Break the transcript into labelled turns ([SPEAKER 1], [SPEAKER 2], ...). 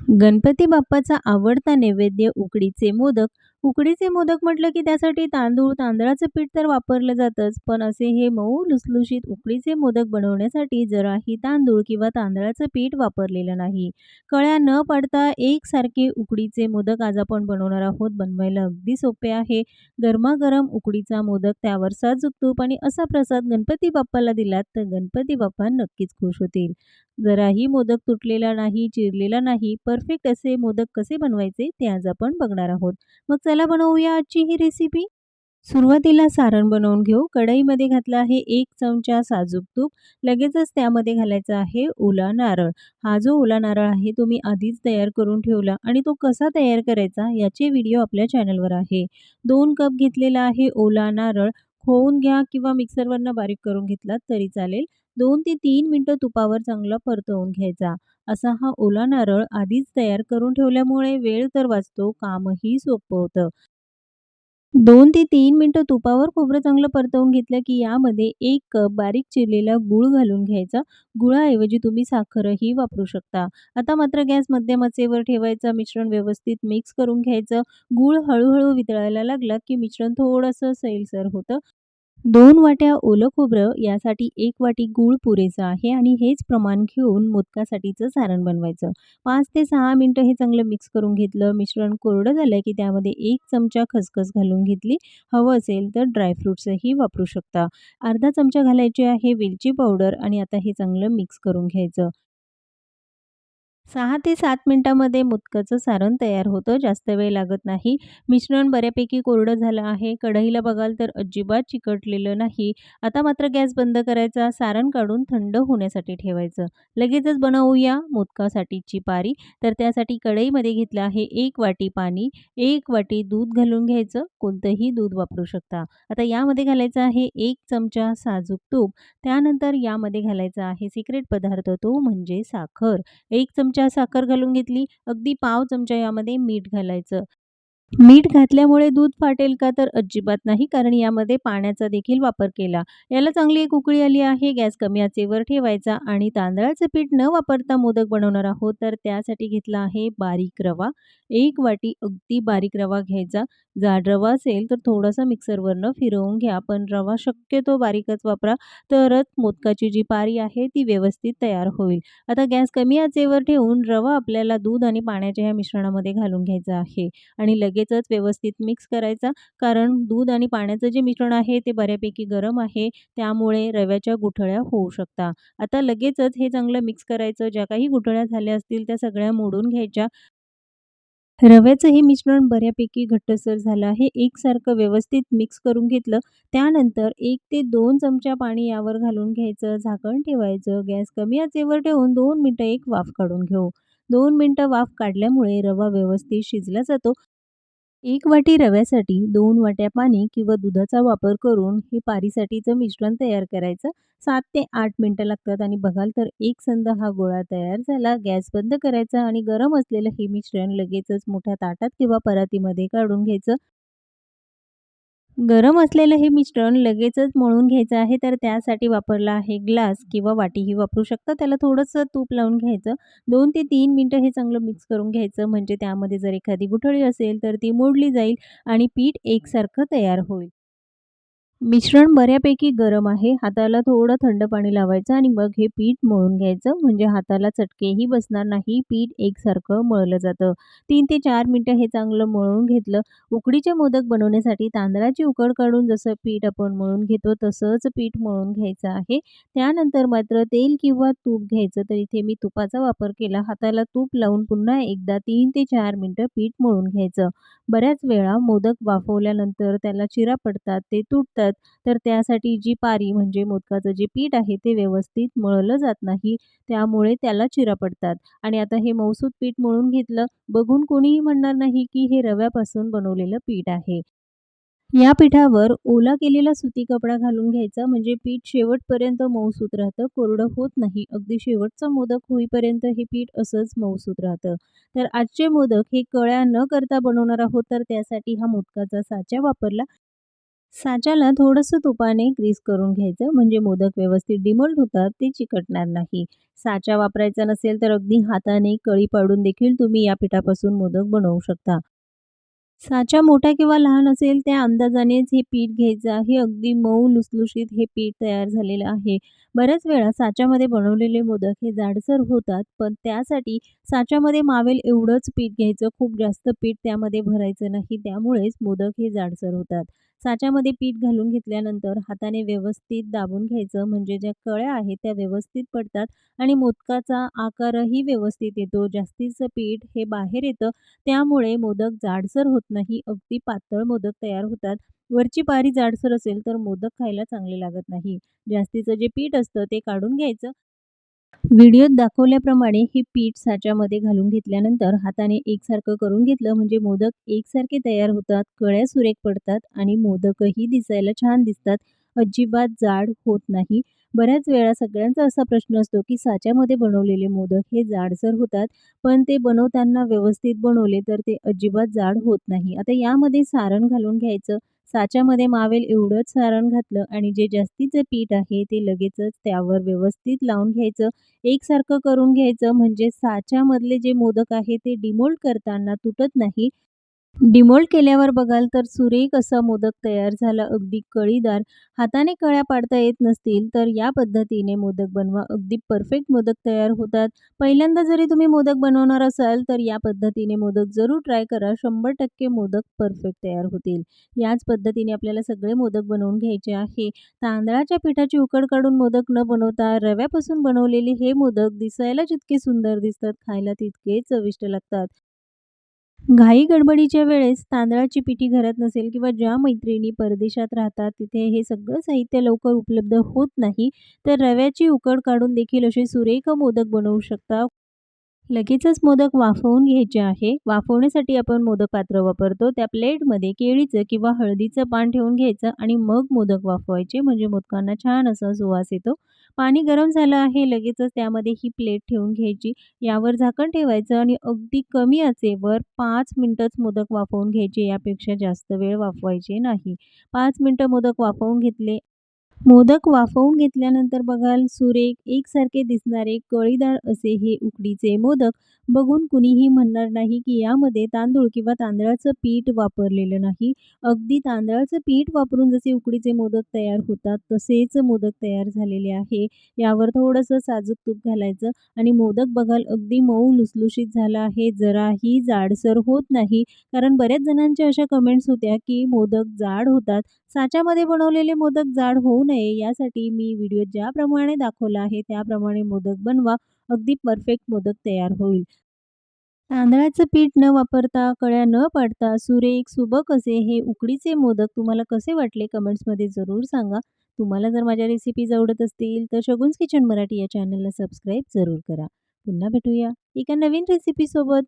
[SPEAKER 1] गणपती बाप्पाचा आवडता नैवेद्य उकडीचे मोदक. उकडीचे मोदक म्हटलं की त्यासाठी तांदूळ, तांदळाचं पीठ तर वापरलं जातंच, पण असे हे मऊ लुसलुशीत उकडीचे मोदक बनवण्यासाठी जराही तांदूळ किंवा तांदळाचं पीठ वापरलेलं नाही. कळ्या न पाडता एकसारखे उकडीचे मोदक आज आपण बनवणार आहोत. बनवायला अगदी सोपे आहे. गरमागरम उकडीचा मोदक, त्यावर साजूक तूप आणि असा प्रसाद गणपती बाप्पाला दिलात तर गणपती बाप्पा नक्कीच खुश होतील. जराही मोदक तुटलेला नाही, चिरलेला नाही, परफेक्ट असे मोदक कसे बनवायचे ते आज आपण बघणार आहोत. मग चला बनवूया आजची ही रेसिपी. सुरुवातीला सारण बनवून घेऊ. कढईमध्ये घातलं आहे एक चमचा साजूक तूप. लगेचच त्यामध्ये घालायचा आहे ओला नारळ. हा जो ओला नारळ आहे तो मी आधीच तयार करून ठेवला आणि तो कसा तयार करायचा याचे व्हिडिओ आपल्या चॅनलवर आहे. दोन कप घेतलेला आहे ओला नारळ. खोवून घ्या किंवा मिक्सरवरनं बारीक करून घेतलात तरी चालेल. दोन ते तीन मिनटं तुपावर चांगला परतवून घ्यायचा. असा हा ओला नारळ आधीच तयार करून ठेवल्यामुळे वेळ तर वाचतो, कामही सोपं होतं. दोन ते तीन मिनटं तुपावर खोबरं चांगलं परतवून घेतलं की यामध्ये एक कप बारीक चिरलेला गूळ घालून घ्यायचा. गुळाऐवजी तुम्ही साखरही वापरू शकता. आता मात्र गॅस मध्यम आचेवर ठेवायचा. मिश्रण व्यवस्थित मिक्स करून घ्यायचं. गूळ हळूहळू वितळायला लागला की मिश्रण थोडंसं सैलसर होतं. दोन वाट्या ओलं खोबरं यासाठी एक वाटी गूळ पुरेसा आहे आणि हेच प्रमाण घेऊन मोदकासाठीचं सारण बनवायचं. पाच ते सहा मिनटं हे चांगलं मिक्स करून घेतलं. मिश्रण कोरडं झालं की त्यामध्ये एक चमचा खसखस घालून घेतली. हवं असेल तर ड्रायफ्रुट्सही वापरू शकता. अर्धा चमचा घालायची आहे वेलची पावडर आणि आता हे चांगलं मिक्स करून घ्यायचं. सहा ते सात मिनटामध्ये मुतकाचं सारण तयार होतं. जास्त वेळ लागत नाही. मिश्रण बऱ्यापैकी कोरडं झालं आहे. कढईला बघाल तर अजिबात चिकटलेलं नाही. आता मात्र गॅस बंद करायचा. सारण काढून थंड होण्यासाठी ठेवायचं. लगेचच बनवूया मोदकासाठीची पारी. तर त्यासाठी कढईमध्ये घेतलं आहे एक वाटी पाणी, एक वाटी दूध घालून घ्यायचं. कोणतंही दूध वापरू शकता. आता यामध्ये घालायचं आहे एक चमचा साजूक तूप. त्यानंतर यामध्ये घालायचा आहे सिक्रेट पदार्थ तो म्हणजे साखर. एक चमचा साखर घालून घेतली. अगदी पाव चमचा यामध्ये मीठ घालायचं. मीठ घातल्यामुळे दूध फाटेल का तर अजिबात नाही कारण यामध्ये पाण्याचा देखील वापर केला. याला चांगली एक उकळी आली आहे. गॅस कमी आचेवर ठेवायचा आणि तांदळाचं पीठ न वापरता मोदक बनवणार आहोत तर त्यासाठी घेतला आहे बारीक रवा. एक वाटी अगदी बारीक रवा घ्यायचा. जाड रवा असेल तर थोडासा मिक्सरवरनं फिरवून घ्या पण रवा शक्यतो बारीकच वापरा तरच मोदकाची जी पारी आहे ती व्यवस्थित तयार होईल. आता गॅस कमी आचेवर ठेवून रवा आपल्याला दूध आणि पाण्याच्या ह्या मिश्रणामध्ये घालून घ्यायचा आहे आणि लगेच लगेचच व्यवस्थित मिक्स करायचा कारण दूध आणि पाण्याचं जे मिश्रण आहे ते बऱ्यापैकी गरम आहे त्यामुळे रव्याच्या गुठळ्या होऊ शकतात. आता लगेचच हे चांगलं मिक्स करायचं. ज्या काही गुठळ्या झाल्या असतील त्या सगळ्या मोडून घ्यायच्या. रव्याचं हे मिश्रण बऱ्यापैकी घट्टसर झालं आहे. एकसारखं व्यवस्थित मिक्स करून घेतलं. त्यानंतर एक ते दोन चमचा पाणी यावर घालून घ्यायचं. झाकण ठेवायचं. गॅस कमी आचेवर ठेवून 2 मिनिटं एक वाफ काढून घेऊ. दोन मिनटं वाफ काढल्यामुळे रवा व्यवस्थित शिजला जातो. एक वाटी रव्यासाठी दोन वाट्या पाणी किंवा दुधाचा वापर करून हे पारीसाठीचं मिश्रण तयार करायचं. सात ते आठ मिनटं लागतात आणि बघाल तर एकसंध हा गोळा तयार झाला. गॅस बंद करायचा आणि गरम असलेलं हे मिश्रण लगेचच मोठ्या ताटात किंवा परातीमध्ये काढून घ्यायचं. गरम असलेलं हे मिश्रण लगेचच मळून घ्यायचं आहे तर त्यासाठी वापरला आहे ग्लास किंवा वाटीही वापरू शकता. त्याला थोडंसं तूप लावून घ्यायचं. दोन ते तीन मिनटं हे चांगलं मिक्स करून घ्यायचं म्हणजे त्यामध्ये जर एखादी गुठळी असेल तर ती मोडली जाईल आणि पीठ एकसारखं तयार होईल. मिश्रण बऱ्यापैकी गरम आहे. हाताला थोडं थंड पाणी लावायचं आणि मग हे पीठ मळून घ्यायचं म्हणजे हाताला चटकेही बसणार नाही. पीठ एकसारखं मळलं जातं. तीन ते चार मिनटं हे चांगलं मळून घेतलं. उकडीचे मोदक बनवण्यासाठी तांदळाची उकड काढून जसं पीठ आपण मळून घेतो तसंच पीठ मळून घ्यायचं आहे. त्यानंतर मात्र तेल किंवा तूप घ्यायचं तर इथे मी तुपाचा वापर केला. हाताला तूप लावून पुन्हा एकदा तीन ते चार मिनटं पीठ मळून घ्यायचं. बऱ्याच वेळा मोदक वाफवल्यानंतर त्याला चिरा पडतात, ते तुटतात तर त्यासाठी जी पारी म्हणजे मोदकाचं जे पीठ आहे ते व्यवस्थित मळलं जात नाही. त्यामुळे त्याला चिरा पडतात आणि आता हे मऊसूत पीठ मळून घेतलं. बघून कोणीही म्हणणार नाही की हे रव्यापासून बनवलेलं पीठ आहे. या पिठावर ओला केलेला सुती कपडा घालून घ्यायचा म्हणजे पीठ शेवटपर्यंत मऊसूत राहतं, कोरडं होत नाही. अगदी शेवटचा मोदक होईपर्यंत हे पीठ असंच मऊसूत राहतं. तर आजचे मोदक हे कळ्या न करता बनवणार आहोत तर त्यासाठी हा मोदकाचा साचा वापरला. साच्याला थोडंसं तुपाने ग्रीस करून घ्यायचं म्हणजे मोदक व्यवस्थित डिमोल्ड होतात ते चिकटणार नाही. साचा वापरायचा नसेल तर अगदी हाताने कळी पाडून देखील तुम्ही या पिठापासून मोदक बनवू शकता. साचा मोठा किंवा लहान असेल त्या अंदाजानेच हे पीठ घ्यायचं आहे. अगदी मऊ लुसलुशीत हे पीठ तयार झालेलं आहे. बऱ्याच वेळा साच्यामध्ये बनवलेले मोदक हे जाडसर होतात पण त्यासाठी साच्यामध्ये मावेल एवढंच पीठ घ्यायचं खूप जास्त पीठ त्यामध्ये भरायचं नाही त्यामुळेच मोदक हे जाडसर होतात. साच्यामध्ये पीठ घालून घेतल्यानंतर हाताने व्यवस्थित दाबून घ्यायचं म्हणजे ज्या कळ्या आहेत त्या व्यवस्थित पडतात आणि मोदकाचा आकारही व्यवस्थित येतो. जास्तीचं पीठ हे बाहेर येतं त्यामुळे मोदक जाडसर होत नाही अगदी पातळ मोदक तयार होतात. वरची पारी जाडसर असेल तर मोदक खायला चांगले लागत नाही. जास्तीचं जे पीठ असतं ते काढून घ्यायचं. व्हिडिओत दाखवल्याप्रमाणे हे पीठ साच्यामध्ये घालून घेतल्यानंतर हाताने एकसारखं करून घेतलं म्हणजे मोदक एकसारखे तयार होतात कळ्या सुरेख पडतात आणि मोदकही दिसायला छान दिसतात. अजिबात जाड होत नाही. बऱ्याच वेळा सगळ्यांचा असा प्रश्न असतो की साच्यामध्ये बनवलेले मोदक हे जाडसर होतात पण ते बनवताना व्यवस्थित बनवले तर ते अजिबात जाड होत नाही. आता यामध्ये सारण घालून घ्यायचं. साच्यामध्ये मावेल एवढंच सारण घातलं आणि जे जास्तीचं पीठ आहे ते लगेचच त्यावर व्यवस्थित लावून घ्यायचं. एकसारखं करून घ्यायचं. म्हणजे साच्यामधले जे मोदक आहे ते डिमोल्ड करताना तुटत नाही. डिमोल्ड केल्यावर बघाल तर सुरेख असा मोदक तयार झाला. अगदी कळीदार. हाताने कळ्या पाडता येत नसतील तर या पद्धतीने मोदक बनवा. अगदी परफेक्ट मोदक तयार होतात. पहिल्यांदा जरी तुम्ही मोदक बनवणार असाल तर या पद्धतीने मोदक जरूर ट्राय करा. शंभर टक्के मोदक परफेक्ट तयार होतील. याच पद्धतीने आपल्याला सगळे मोदक बनवून घ्यायचे आहे. तांदळाच्या पिठाची उकड काढून मोदक न बनवता रव्यापासून बनवलेले हे मोदक दिसायला जितके सुंदर दिसतात खायला तितके चविष्ट लागतात. घाई गडबडीच्या वेळेस तांदळाची पिठी घरात नसेल किंवा ज्या मैत्रिणी परदेशात राहतात तिथे हे सगळं साहित्य लवकर उपलब्ध होत नाही तर रव्याची उकड काढून देखील असे सुरेख मोदक बनवू शकता. लगेचच मोदक वाफवून घ्यायचे आहे. वाफवण्यासाठी आपण मोदक पात्र वापरतो. त्या प्लेटमध्ये केळीचं किंवा हळदीचं पान ठेवून घ्यायचं आणि मग मोदक वाफवायचे. म्हणजे मोदकांना छान असा सुवास येतो. पाणी गरम झालं आहे लगेचच त्यामध्ये ही प्लेट ठेवून घ्यायची. यावर झाकण ठेवायचं आणि अगदी कमी आचेवर पाच मिनटंच मोदक वाफवून घ्यायचे यापेक्षा जास्त वेळ वाफवायचे नाही. पाच मिनटं मोदक वाफवून घेतले मोदक वाफवून घेतल्यानंतर बघाल सुरेख एकसारखे दिसणारे कळीदार असे हे उकडीचे मोदक बघून कुणीही म्हणणार नाही की यामध्ये तांदूळ किंवा तांदळाचं पीठ वापरलेलं नाही. अगदी तांदळाचं पीठ वापरून जसे उकडीचे मोदक तयार होतात तसेच मोदक तयार झालेले आहे. यावर थोडंसं साजूक तूप घालायचं आणि मोदक बघाल अगदी मऊ लुसलुशीत झाला आहे. जराही जाडसर होत नाही. कारण बऱ्याच जणांच्या अशा कमेंट्स होत्या की मोदक जाड होतात. साच्यामध्ये बनवलेले मोदक जाड होऊ नये यासाठी मी व्हिडिओ ज्याप्रमाणे दाखवला आहे त्याप्रमाणे मोदक बनवा. अगदी परफेक्ट मोदक तयार होईल. तांदळाचं पीठ न वापरता कळ्या न पाडता सुरेख सुबक असे हे उकडीचे मोदक तुम्हाला कसे वाटले कमेंट्समध्ये जरूर सांगा. तुम्हाला जर माझ्या रेसिपीज आवडत असतील तर शगुन्स किचन मराठी या चॅनलला सबस्क्राईब जरूर करा. पुन्हा भेटूया एका नवीन रेसिपीसोबत